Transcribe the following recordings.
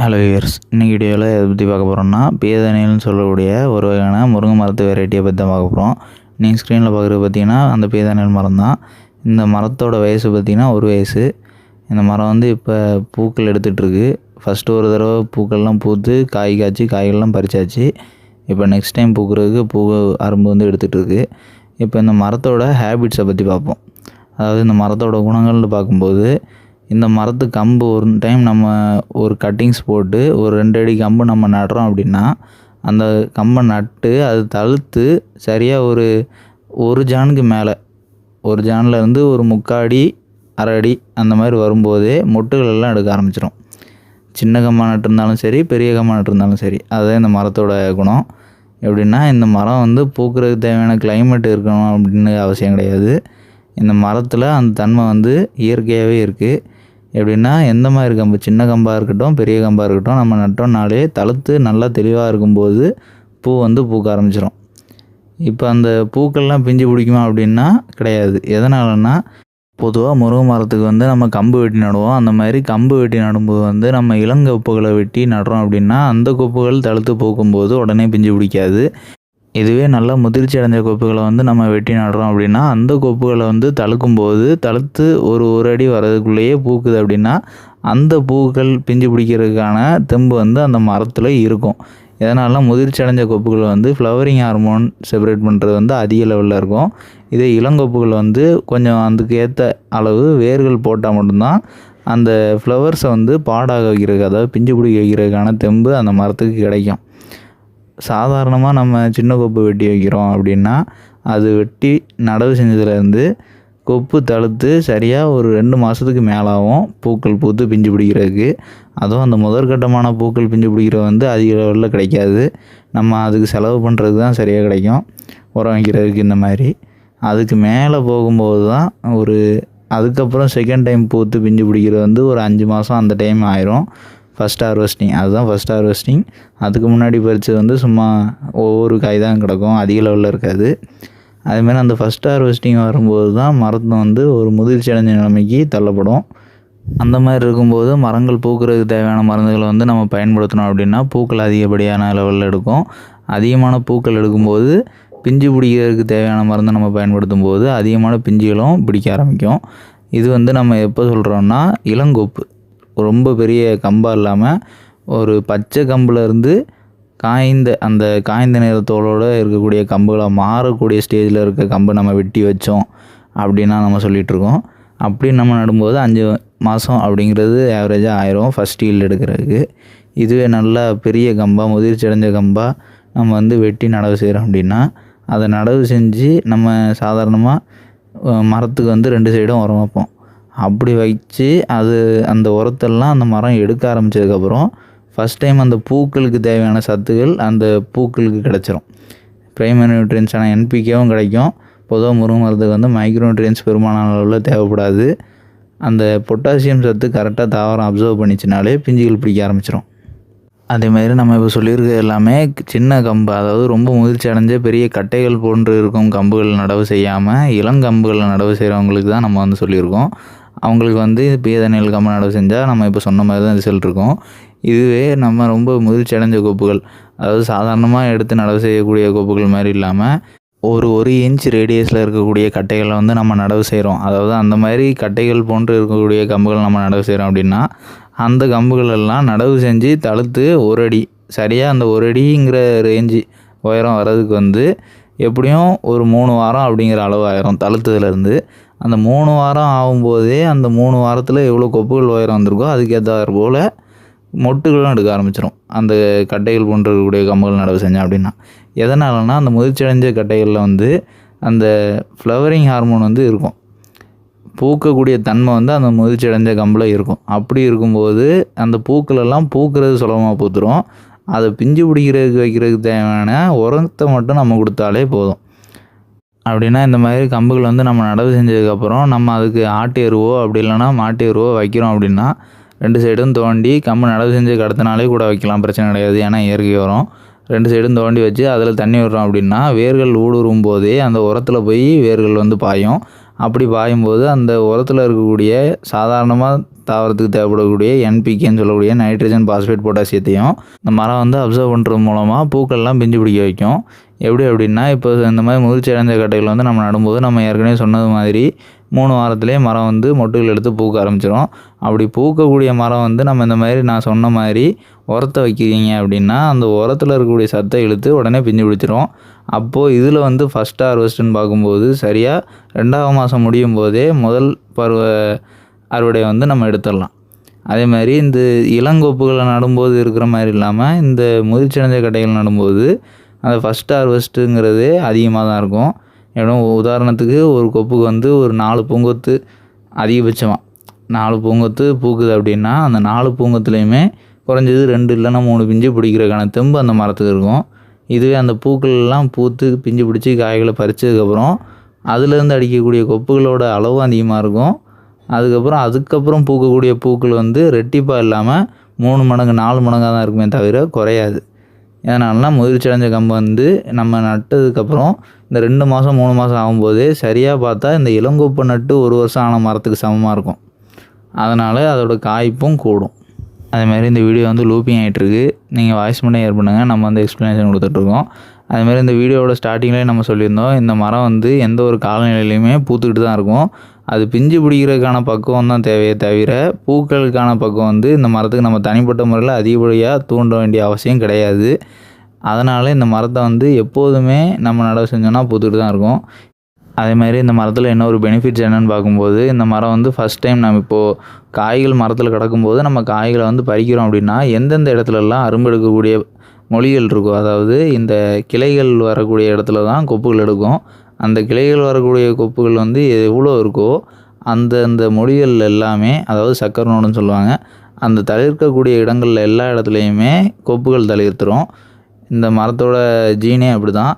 Hello years இன்றைக்கி வீடியோவில் எதை பற்றி பார்க்க போகிறோம்னா பேதனைன்னு சொல்லக்கூடிய ஒரு வகையான முருங்கை மரத்து வெரைட்டியை பற்றி தான் பார்க்க போகிறோம் நீங்கள் ஸ்க்ரீனில் பார்க்குறது பார்த்தீங்கன்னா அந்த பேதனைல் மரம் தான். இந்த மரத்தோட வயசு பார்த்திங்கன்னா ஒரு வயசு. இந்த மரம் வந்து இப்போ பூக்கள் எடுத்துகிட்ருக்கு ஃபஸ்ட்டு ஒரு தடவை பூக்கள்லாம் பூத்து காய் காய்ச்சி காய்கள்லாம் பறிச்சாச்சு. இப்போ நெக்ஸ்ட் டைம் பூக்கிறதுக்கு பூ அரும்பு வந்து எடுத்துகிட்ருக்கு இப்போ இந்த மரத்தோட ஹேபிட்ஸை பற்றி பார்ப்போம். அதாவது இந்த மரத்தோட குணங்கள்னு பார்க்கும்போது இந்த மரத்து கம்பு ஒரு டைம் நம்ம ஒரு கட்டிங்ஸ் போட்டு ஒரு ரெண்டு அடி கம்பு நம்ம நடுறோம் அப்படின்னா அந்த கம்பை நட்டு அது தழுத்து சரியாக ஒரு ஒரு ஜானுக்கு மேலே ஒரு ஜானில் இருந்து ஒரு முக்காடி அரை அடி அந்த மாதிரி வரும்போதே மொட்டுகள் எல்லாம் எடுக்க ஆரம்பிச்சிடும் சின்ன கம்மா நட்டிருந்தாலும் சரி பெரிய கம்மா நட்டிருந்தாலும் சரி அதுதான் இந்த மரத்தோட குணம். எப்படின்னா இந்த மரம் வந்து பூக்கிறதுக்கு தேவையான கிளைமேட் இருக்கணும் அப்படின்னு அவசியம் கிடையாது. இந்த மரத்தில் அந்த தன்மை வந்து இயற்கையாகவே இருக்குது எப்படின்னா எந்த மாதிரி கம்பு சின்ன கம்பாக இருக்கட்டும் பெரிய கம்பாக இருக்கட்டும் நம்ம நட்டோம்னாலே தளத்து நல்லா தெளிவாக இருக்கும்போது பூ வந்து பூக்க ஆரம்பிச்சிடும் இப்போ அந்த பூக்கள்லாம் பிஞ்சு பிடிக்குமா அப்படின்னா கிடையாது. எதனாலன்னா பொதுவாக முருங்கை மரத்துக்கு வந்து நம்ம கம்பு வெட்டி நடுவோம். அந்த மாதிரி கம்பு வெட்டி நடும்போது வந்து நம்ம இளங்கொப்புகளை வெட்டி நடுறோம் அப்படின்னா அந்த கொப்புகள் தழுத்து பூக்கும்போது உடனே பிஞ்சு பிடிக்காது. இதுவே நல்லா முதிர்ச்சி அடைஞ்ச கொப்புகளை வந்து நம்ம வெட்டி நடுறோம் அப்படின்னா அந்த கொப்புகளை வந்து தழுக்கும்போது தழுத்து ஒரு ஒரு அடி வர்றதுக்குள்ளேயே பூக்குது அப்படின்னா அந்த பூக்கள் பிஞ்சு பிடிக்கிறதுக்கான தெம்பு வந்து அந்த மரத்தில் இருக்கும். இதனால் முதிர்ச்சி அடைஞ்ச கொப்புகள் வந்து ஃப்ளவரிங் ஹார்மோன் செப்பரேட் பண்ணுறது வந்து அதிக லெவலில் இருக்கும். இதே இளங்கொப்புகள் வந்து கொஞ்சம் அதுக்கு ஏற்ற அளவு வேர்கள் போட்டால் மட்டும்தான் அந்த ஃப்ளவர்ஸை வந்து பாடாக வைக்கிறதுக்கு அதாவது பிஞ்சு பிடிக்க வைக்கிறதுக்கான தெம்பு அந்த மரத்துக்கு கிடைக்கும். சாதாரணமாக நம்ம சின்ன கொப்பு வெட்டி வைக்கிறோம் அப்படின்னா அது வெட்டி நடவு செஞ்சதுலேருந்து கொப்பு தழுத்து சரியாக ஒரு ரெண்டு மாதத்துக்கு மேலாகவும் பூக்கள் பூத்து பிஞ்சு பிடிக்கிறதுக்கு. அதுவும் அந்த முதற்கட்டமான பூக்கள் பிஞ்சு பிடிக்கிறது வந்து அதிக லெவலில் கிடைக்காது. நம்ம அதுக்கு செலவு பண்ணுறது தான் சரியாக கிடைக்கும். உரம் வைக்கிறதுக்கு இந்த மாதிரி. அதுக்கு மேலே போகும்போது தான் ஒரு அதுக்கப்புறம் செகண்ட் டைம் பூத்து பிஞ்சு பிடிக்கிறது வந்து ஒரு அஞ்சு மாதம் அந்த டைம் ஆயிரும். ஃபஸ்ட் ஹார்வெஸ்டிங் அதுதான் ஃபஸ்ட் ஹார்வெஸ்டிங் அதுக்கு முன்னாடி பறிச்சது வந்து சும்மா ஒவ்வொரு காய் தான் கிடக்கும். அதிக லெவலில் இருக்காது. அதுமாரி அந்த ஃபஸ்ட் ஹார்வெஸ்டிங் வரும்போது தான் மரத்தை வந்து ஒரு முதிர்ச்சி அடைஞ்ச நிலைமைக்கு தள்ளப்படும். அந்த மாதிரி இருக்கும்போது மரங்கள் பூக்கிறதுக்கு தேவையான மருந்துகளை வந்து நம்ம பயன்படுத்தினோம் அப்படின்னா பூக்கள் அதிகப்படியான லெவலில் எடுக்கும். அதிகமான பூக்கள் எடுக்கும்போது பிஞ்சு பிடிக்கிறதுக்கு தேவையான மருந்தை நம்ம பயன்படுத்தும் போது அதிகமான பிஞ்சுகளும் பிடிக்க ஆரம்பிக்கும். இது வந்து நம்ம எப்போ சொல்கிறோம்னா இளங்கோப்பு. ரொம்ப பெரிய கம்பாக இல்லாமல் ஒரு பச்சை கம்பில் இருந்து காய்ந்த அந்த காய்ந்த நிறத்தோடு இருக்கக்கூடிய கம்புகளாக மாறக்கூடிய ஸ்டேஜில் இருக்க கம்பு நம்ம வெட்டி வச்சோம் அப்படின்னா நம்ம சொல்லிகிட்ருக்கோம் அப்படி நம்ம நடும்போது அஞ்சு மாதம் அப்படிங்கிறது ஆவரேஜாக ஆயிரும் ஃபஸ்ட் ஈல்டு எடுக்கிறதுக்கு. இதுவே நல்லா பெரிய கம்பாக முதிர்ச்சி அடைஞ்ச கம்பாக நம்ம வந்து வெட்டி நடவு செய்கிறோம் அப்படின்னா அதை நடவு செஞ்சு நம்ம சாதாரணமாக மரத்துக்கு வந்து ரெண்டு சைடும் உரம் வைப்போம். அப்படி வச்சு அது அந்த உரத்தெல்லாம் அந்த மரம் எடுக்க ஆரம்பித்ததுக்கப்புறம் ஃபஸ்ட் டைம் அந்த பூக்களுக்கு தேவையான சத்துக்கள் அந்த பூக்களுக்கு கிடச்சிரும். ப்ரைமரி நியூட்ரியன்ஸான என்பிகேவும் கிடைக்கும். பொதுவாக முருங்கை மரத்துக்கு வந்து மைக்ரோ நியூட்ரியன்ஸ் பெருமான அளவில் தேவைப்படாது. அந்த பொட்டாசியம் சத்து கரெக்டாக தாவரம் அப்சர்வ் பண்ணிச்சுனாலே பிஞ்சுகள் பிடிக்க ஆரம்பிச்சிடும் அதேமாதிரி நம்ம இப்போ சொல்லியிருக்க எல்லாமே சின்ன கம்பு அதாவது ரொம்ப முதிர்ச்சி அடைஞ்ச பெரிய கட்டைகள் போன்று இருக்கும் கம்புகள் நடவு செய்யாமல் இளங்கம்புகளை நடவு செய்கிறவங்களுக்கு தான் நம்ம வந்து சொல்லியிருக்கோம். அவங்களுக்கு வந்து பேதநெல் கம்பு நடவு செஞ்சால் நம்ம இப்போ சொன்ன மாதிரி தான் ரிசல்ட் இருக்கும். இதுவே நம்ம ரொம்ப முதிர்ச்சி அடைஞ்ச கோப்புகள். அதாவது சாதாரணமாக எடுத்து நடவு செய்யக்கூடிய கோப்புகள் மாதிரி இல்லாமல் ஒரு ஒரு இன்ச் ரேடியஸில் இருக்கக்கூடிய கட்டைகளை வந்து நம்ம நடவு செய்கிறோம் அதாவது அந்த மாதிரி கட்டைகள் போன்று இருக்கக்கூடிய கம்புகள் நம்ம நடவு செய்கிறோம் அப்படின்னா அந்த கம்புகள் எல்லாம் நடவு செஞ்சு தழுத்து ஒரு அடி சரியாக அந்த ஒரு அடிங்கிற ரேஞ்சு உயரம் வர்றதுக்கு வந்து எப்படியும் ஒரு மூணு வாரம் அப்படிங்கிற அளவு ஆயிரும் தழுத்துலேருந்து அந்த மூணு வாரம் ஆகும்போதே அந்த மூணு வாரத்தில் எவ்வளோ கொப்புகள் உயரம் வந்திருக்கோ அதுக்கேற்றாறு போல் மொட்டுகளும் எடுக்க ஆரம்பிச்சிடும் அந்த கட்டைகள் போன்றக்கூடிய இருக்கக்கூடிய கம்புகள் நடவு செஞ்சேன் அப்படின்னா. எதனாலனா அந்த முதிர்ச்சியடைஞ்ச கட்டைகளில் வந்து அந்த ஃப்ளவரிங் ஹார்மோன் வந்து இருக்கும். பூக்கக்கூடிய தன்மை வந்து அந்த முதிர்ச்சியடைஞ்ச கம்பில் இருக்கும். அப்படி இருக்கும்போது அந்த பூக்களெல்லாம் பூக்கிறது சுலபமாக பூத்துரும். அதை பிஞ்சு பிடிக்கிறதுக்கு வைக்கிறதுக்கு தேவையான உரத்தை மட்டும் நம்ம கொடுத்தாலே போதும். அப்படின்னா இந்த மாதிரி கம்புகள் வந்து நம்ம நடவு செஞ்சதுக்கப்புறம் நம்ம அதுக்கு ஆட்டு எருவோ அப்படி இல்லைன்னா மாட்டு எருவோ வைக்கிறோம் அப்படின்னா ரெண்டு சைடும் தோண்டி கம்பு நடவு செஞ்சதுக்கு அடுத்த நாளே கூட வைக்கலாம் பிரச்சனை கிடையாது. ஏன்னா இயற்கை உரம். ரெண்டு சைடும் தோண்டி வச்சு அதில் தண்ணி விடுறோம் அப்படின்னா வேர்கள் ஊடுருவும் போதே அந்த உரத்தில் போய் வேர்கள் வந்து பாயும். அப்படி பாயும்போது அந்த உரத்தில் இருக்கக்கூடிய சாதாரணமாக தாவரத்துக்கு தேவைப்படக்கூடிய என்பிகேன்னு சொல்லக்கூடிய நைட்ரஜன் பாஸ்பேட் பொட்டாசியத்தையும் இந்த மரம் வந்து அப்சர்வ் பண்ணுறது மூலமாக பூக்கள்லாம் பிஞ்சு பிடிக்க வைக்கும். எப்படி அப்படின்னா இப்போ இந்த மாதிரி முதிர்ச்சி அடைஞ்ச கட்டைகள் வந்து நம்ம நடும்போது நம்ம ஏற்கனவே சொன்னது மாதிரி மூணு வாரத்துலேயே மரம் வந்து மொட்டுகள் எடுத்து பூக்க ஆரம்பிச்சிடும் அப்படி பூக்கக்கூடிய மரம் வந்து நம்ம இந்த மாதிரி நான் சொன்ன மாதிரி உரத்தை வைக்கிறீங்க அப்படின்னா அந்த உரத்தில் இருக்கக்கூடிய சத்தை இழுத்து உடனே பிஞ்சு பிடிச்சிரும். அப்போது இதில் வந்து ஃபஸ்ட் ஹார்வெஸ்ட்டுன்னு பார்க்கும்போது சரியாக ரெண்டாவது மாதம் முடியும் போதே முதல் பருவ அறுவடையை வந்து நம்ம எடுத்துடலாம். அதே மாதிரி இந்த இளங்கோப்புகளை நடும்போது இருக்கிற மாதிரி இல்லாமல் இந்த முதிர்ச்சியடைஞ்ச கட்டைகள் நடும்போது அந்த ஃபஸ்ட் ஹார்வெஸ்ட்டுங்கிறது அதிகமாக தான் இருக்கும். ஏன்னா உதாரணத்துக்கு ஒரு கொப்புக்கு வந்து ஒரு நாலு பூங்கொத்து அதிகபட்சமாக நாலு பூங்கொத்து பூக்குது அப்படின்னா அந்த நாலு பூங்கொத்துலேயுமே குறைஞ்சது ரெண்டு இல்லைன்னா மூணு பிஞ்சு பிடிக்கிறதுக்கான தெம்பு அந்த மரத்துக்கு இருக்கும். இதுவே அந்த பூக்கள் எல்லாம் பூத்து பிஞ்சு பிடிச்சி காய்களை பறிச்சதுக்கப்புறம் அதுலேருந்து அடிக்கக்கூடிய கொப்புகளோட அளவும் அதிகமாக இருக்கும். அதுக்கப்புறம் அதுக்கப்புறம் பூக்கக்கூடிய பூக்கள் வந்து ரெட்டிப்பாக இல்லாமல் மூணு மடங்கு நாலு மடங்காக தான் இருக்குமே தவிர குறையாது. எதனாலனா முதிர்ச்சி அடைஞ்ச கம்பு வந்து நம்ம நட்டதுக்கப்புறம் இந்த ரெண்டு மாதம் மூணு மாதம் ஆகும்போது சரியாக பார்த்தா இந்த இளங்கோப்பு நட்டு ஒரு வருஷம் ஆன மரத்துக்கு சமமாக இருக்கும். அதனால் அதோட காய்ப்பும் கூடும். அதேமாதிரி இந்த வீடியோ வந்து லூப்பிங் ஆகிட்டுருக்கு நீங்கள் வாய்ஸ் மட்டும் ஏர் பண்ணுங்கள் நம்ம வந்து எக்ஸ்ப்ளனேஷன் கொடுத்துட்ருக்கோம். அதுமாதிரி இந்த வீடியோவோட ஸ்டார்டிங்லேயே நம்ம சொல்லியிருந்தோம். இந்த மரம் வந்து எந்த ஒரு காலநிலையிலையுமே பூத்துக்கிட்டு தான் இருக்கும். அது பிஞ்சு பிடிக்கிறதுக்கான பக்குவம் தான் தேவையே தவிர பூக்களுக்கான பக்குவம் வந்து இந்த மரத்துக்கு நம்ம தனிப்பட்ட முறையில் அதிகப்படியாக தூண்ட வேண்டிய அவசியம் கிடையாது. அதனால் இந்த மரத்தை வந்து எப்போதுமே நம்ம நடவு செஞ்சோன்னா பூத்துட்டு தான் இருக்கும். அதே மாதிரி இந்த மரத்தில் என்ன ஒரு பெனிஃபிட்ஸ் என்னென்னு பார்க்கும்போது இந்த மரம் வந்து ஃபஸ்ட் டைம் நம்ம இப்போது காய்கள் மரத்தில் கிடக்கும்போது நம்ம காய்களை வந்து பறிக்கிறோம் அப்படின்னா எந்தெந்த இடத்துலலாம் அரும்பு எடுக்கக்கூடிய மொழிகள் இருக்கும் அதாவது இந்த கிளைகள் வரக்கூடிய இடத்துல தான் கொப்புகள் எடுக்கும். அந்த கிளைகள் வரக்கூடிய கொப்புகள் வந்து எவ்வளோ இருக்கோ அந்த அந்த மொழிகள் எல்லாமே அதாவது சக்கரநோடுன்னு சொல்லுவாங்க அந்த தளிர்க்கக்கூடிய இடங்களில் எல்லா இடத்துலையுமே கொப்புகள் தளிர்த்துரும். இந்த மரத்தோட ஜீனே அப்படி தான்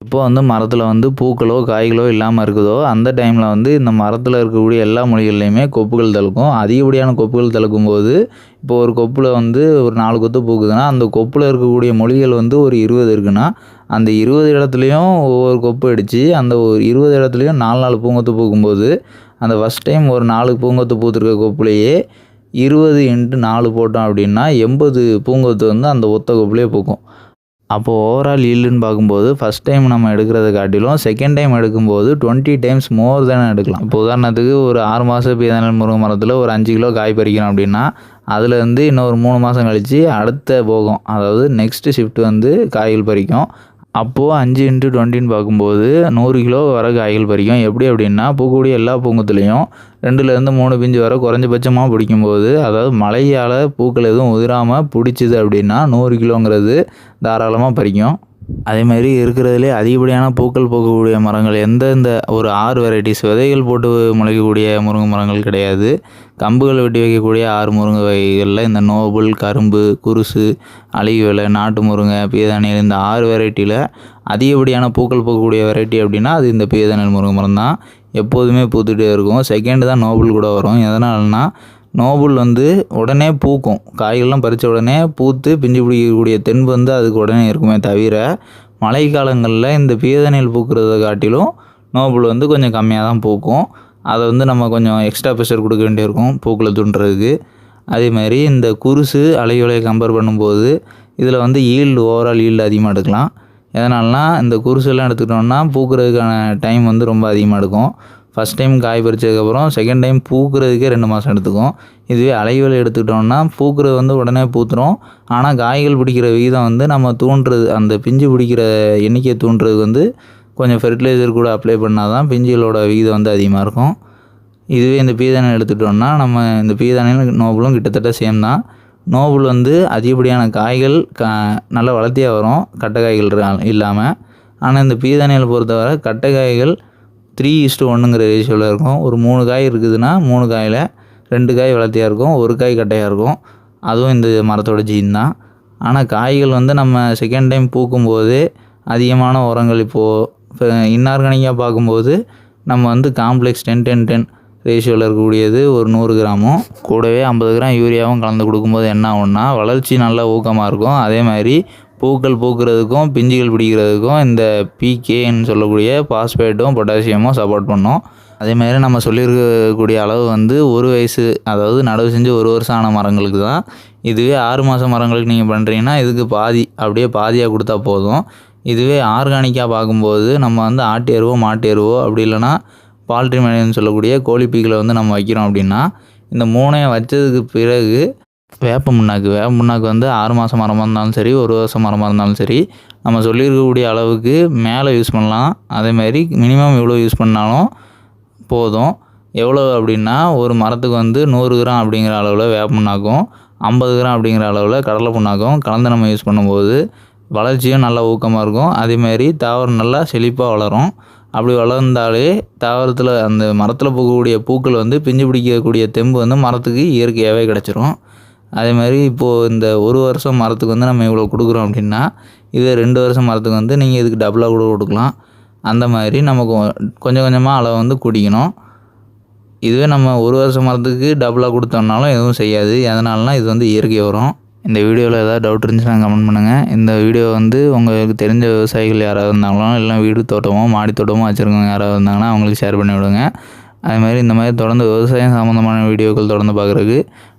இப்போ வந்து மரத்தில் வந்து பூக்களோ காய்களோ இல்லாமல் இருக்குதோ அந்த டைமில் வந்து இந்த மரத்தில் இருக்கக்கூடிய எல்லா மொழிகள்லையுமே கொப்புகள் தழுக்கும் அதிகப்படியான கொப்புகள் தழுக்கும் போது இப்போ ஒரு கொப்பில் வந்து ஒரு நாலு கொத்து பூக்குதுன்னா அந்த கொப்பில் இருக்கக்கூடிய மொழிகள் வந்து ஒரு இருபது இருக்குன்னா அந்த இருபது இடத்துலையும் ஒவ்வொரு கொப்பு அடித்து அந்த ஒரு இருபது இடத்துலையும் நாலு நாலு பூங்கொத்து பூக்கும்போது அந்த ஃபஸ்ட் டைம் ஒரு நாலு பூங்கொத்து பூத்துருக்க கொப்புலேயே இருபது இன்ட்டு நாலு போட்டோம் அப்படின்னா எண்பது பூங்கொத்து வந்து அந்த ஒத்த கொப்புலேயே பூக்கும். அப்போது ஓவரால் ஈல்டுன்னு பார்க்கும்போது ஃபஸ்ட் டைம் நம்ம எடுக்கிறத காட்டிலும் செகண்ட் டைம் எடுக்கும்போது டுவெண்ட்டி டைம்ஸ் மோர் தானே எடுக்கலாம். இப்போ உதாரணத்துக்கு ஒரு ஆறு மாதம் பீதனல் முருங்கை மரத்தில் ஒரு அஞ்சு கிலோ காய் பறிக்கணும் அப்படின்னா அதுலேருந்து இன்னும் ஒரு மூணு மாதம் கழித்து அடுத்த போகும். அதாவது நெக்ஸ்ட்டு ஷிஃப்ட் வந்து காய்கள் பறிக்கும். அப்போது அஞ்சு இன்ட்டு டுவெண்ட்டின்னு பார்க்கும்போது நூறு கிலோ வர காய்கள் பறிக்கும். எப்படி அப்படின்னா பூக்கூடிய எல்லா பூங்கத்துலேயும் ரெண்டுலேருந்து மூணு பிஞ்சு வர குறைஞ்சபட்சமாக பிடிக்கும்போது அதாவது மழையால் பூக்கள் எதுவும் உதிராமல் பிடிச்சிது அப்படின்னா நூறு கிலோங்கிறது தாராளமாக பறிக்கும். அதே மாதிரி இருக்கிறதுலே அதிகப்படியான பூக்கள் பூக்கக்கூடிய மரங்கள் எந்தெந்த ஒரு ஆறு வெரைட்டிஸ் விதைகள் போட்டு முளைக்கக்கூடிய முருங்கை மரங்கள் கிடையாது. கம்புகள் வெட்டி வைக்கக்கூடிய ஆறு முருங்கை வகைகளில் இந்த நோபல் கரும்பு குருசு அழுகி நாட்டு முருங்கை பீதானியல் இந்த ஆறு வெரைட்டியில் அதிகப்படியான பூக்கள் பூக்கக்கூடிய வெரைட்டி அப்படின்னா அது இந்த பீதானியல் முருங்கை மரம் தான் எப்போதுமே பூத்துகிட்டே இருக்கும். செகண்ட் தான் நோபல் கூட வரும். எதனால்னா நோபுல் வந்து உடனே பூக்கும். காய்கள்லாம் பறித்த உடனே பூத்து பிஞ்சு பிடிக்கக்கூடிய தென்பு வந்து அதுக்கு உடனே இருக்குமே தவிர மழை காலங்களில் இந்த பீதநெல் பூக்கிறத காட்டிலும் நோபுல் வந்து கொஞ்சம் கம்மியாக தான் பூக்கும். அதை வந்து நம்ம கொஞ்சம் எக்ஸ்ட்ரா ப்ரெஷர் கொடுக்க வேண்டியிருக்கும் பூக்களை தூண்டுறதுக்கு. அதே மாதிரி இந்த குருசு அலையுலையை கம்பேர் பண்ணும்போது இதில் வந்து ஈல்டு ஓவரால் ஈல்டு அதிகமாக எடுக்கலாம். எதனால்னா இந்த குருசெல்லாம் எடுத்துக்கிட்டோம்னா பூக்கிறதுக்கான டைம் வந்து ரொம்ப அதிகமாக எடுக்கும். ஃபஸ்ட் டைம் காய் பறிச்சதுக்கப்புறம் செகண்ட் டைம் பூக்கிறதுக்கே ரெண்டு மாதம் எடுத்துக்கும். இதுவே அலைவலை எடுத்துக்கிட்டோம்னா பூக்கிறது வந்து உடனே பூத்துரும். ஆனால் காய்கள் பிடிக்கிற விகிதம் வந்து நம்ம தூண்டுறது அந்த பிஞ்சு பிடிக்கிற எண்ணிக்கையை தூண்டுறதுக்கு வந்து கொஞ்சம் ஃபெர்டிலைசர் கூட அப்ளை பண்ணால் தான் பிஞ்சுகளோட விகிதம் வந்து அதிகமாக இருக்கும். இதுவே இந்த பீதானை எடுத்துக்கிட்டோம்னா நம்ம இந்த பீதானையும் நோபலும் கிட்டத்தட்ட சேம் தான். நோபல் வந்து அதிகப்படியான காய்கள் க நல்லா வளர்த்தியாக வரும் கட்டை காய்கள் இல்லாமல் ஆனால் இந்த பீதானையில் பொறுத்தவரை கட்டை காய்கள் த்ரீ இஸ்ட்டு ஒன்றுங்கிற ரேஷியோவில் இருக்கும். ஒரு மூணு காய் இருக்குதுன்னா மூணு காயில் ரெண்டு காய் வளர்த்தியாக இருக்கும் ஒரு காய் கட்டையாக இருக்கும். அதுவும் இந்த மரத்தோட ஜீன் தான். ஆனால் காய்கள் வந்து நம்ம செகண்ட் டைம் பூக்கும்போது அதிகமான உரங்கள் இப்போது இன்ஆர்கானிக்காக பார்க்கும்போது நம்ம வந்து காம்ப்ளெக்ஸ் டென் டென் டென் ரேஷியோவில் இருக்கக்கூடியது ஒரு நூறு கிராமும் கூடவே ஐம்பது கிராம் யூரியாவும் கலந்து கொடுக்கும்போது என்ன ஆகும்னா வளர்ச்சி நல்லா ஊக்கமாக இருக்கும். அதே மாதிரி பூக்கள் பூக்கிறதுக்கும் பிஞ்சுகள் பிடிக்கிறதுக்கும் இந்த பிகேன்னு சொல்லக்கூடிய பாஸ்பேட்டும் பொட்டாசியமும் சப்போர்ட் பண்ணும். அதேமாதிரி நம்ம சொல்லியிருக்கக்கூடிய அளவு வந்து ஒரு வயசு அதாவது நடவு செஞ்சு ஒரு வருஷம் ஆன மரங்களுக்கு தான். இதுவே ஆறு மாதம் மரங்களுக்கு நீங்கள் பண்ணுறீங்கன்னா இதுக்கு பாதி அப்படியே பாதியாக கொடுத்தா போதும். இதுவே ஆர்கானிக்காக பார்க்கும்போது நம்ம வந்து ஆட்டு எருவோ மாட்டு எருவோ அப்படி இல்லைன்னா பால்ட்ரி மேனேஜ்னு சொல்லக்கூடிய கோழி பீக்களை வந்து நம்ம வைக்கிறோம் அப்படின்னா இந்த மூணையும் வச்சதுக்கு பிறகு வேப்ப முன்னாக்கு வேப்ப முன்னாக்கு வந்து ஆறு மாதம் மரமாக இருந்தாலும் சரி ஒரு வருஷம் மரமாக இருந்தாலும் சரி நம்ம சொல்லியிருக்கக்கூடிய அளவுக்கு மேலே யூஸ் பண்ணலாம். அதேமாதிரி மினிமம் எவ்வளோ யூஸ் பண்ணாலும் போதும். எவ்வளோ அப்படின்னா ஒரு மரத்துக்கு வந்து நூறு கிராம் அப்படிங்கிற அளவில் வேப்ப புண்ணாக்கும் ஐம்பது கிராம் அப்படிங்கிற அளவில் கடலை புண்ணாக்கும் கலந்து நம்ம யூஸ் பண்ணும்போது வளர்ச்சியும் நல்லா ஊக்கமாக இருக்கும். அதேமாதிரி தாவரம் நல்லா செழிப்பாக வளரும். அப்படி வளர்ந்தாலே தாவரத்தில் அந்த மரத்தில் போகக்கூடிய பூக்கள் வந்து பிஞ்சு பிடிக்கக்கூடிய தெம்பு வந்து மரத்துக்கு இயற்கையாகவே கிடச்சிரும். அதே மாதிரி இப்போது இந்த ஒரு வருஷம் மரத்துக்கு வந்து நம்ம இவ்வளோ கொடுக்குறோம் அப்படின்னா இதே ரெண்டு வருஷம் மரத்துக்கு வந்து நீங்கள் இதுக்கு டபுளாக கூட கொடுக்கலாம். அந்த மாதிரி நம்ம கொஞ்சம் கொஞ்சமாக அளவை வந்து குடிக்கணும். இதுவே நம்ம ஒரு வருஷம் மரத்துக்கு டபுளாக கொடுத்தோம்னாலும் எதுவும் செய்யாது. எதனாலனா இது வந்து இயற்கை உரம். இந்த வீடியோவில் ஏதாவது டவுட் இருந்துச்சுன்னா கமெண்ட் பண்ணுங்கள் இந்த வீடியோ வந்து உங்களுக்கு தெரிஞ்ச விவசாயிகள் யாராவது இருந்தாங்களோ இல்லை வீடு தோட்டமோ மாடி தோட்டமோ வச்சுருக்கவங்க யாராவது இருந்தாங்கன்னா அவங்களுக்கு ஷேர் பண்ணி விடுங்க. அதே மாதிரி இந்த மாதிரி தொடர்ந்து விவசாயம் சம்மந்தமான வீடியோக்கள் தொடர்ந்து பார்க்குறதுக்கு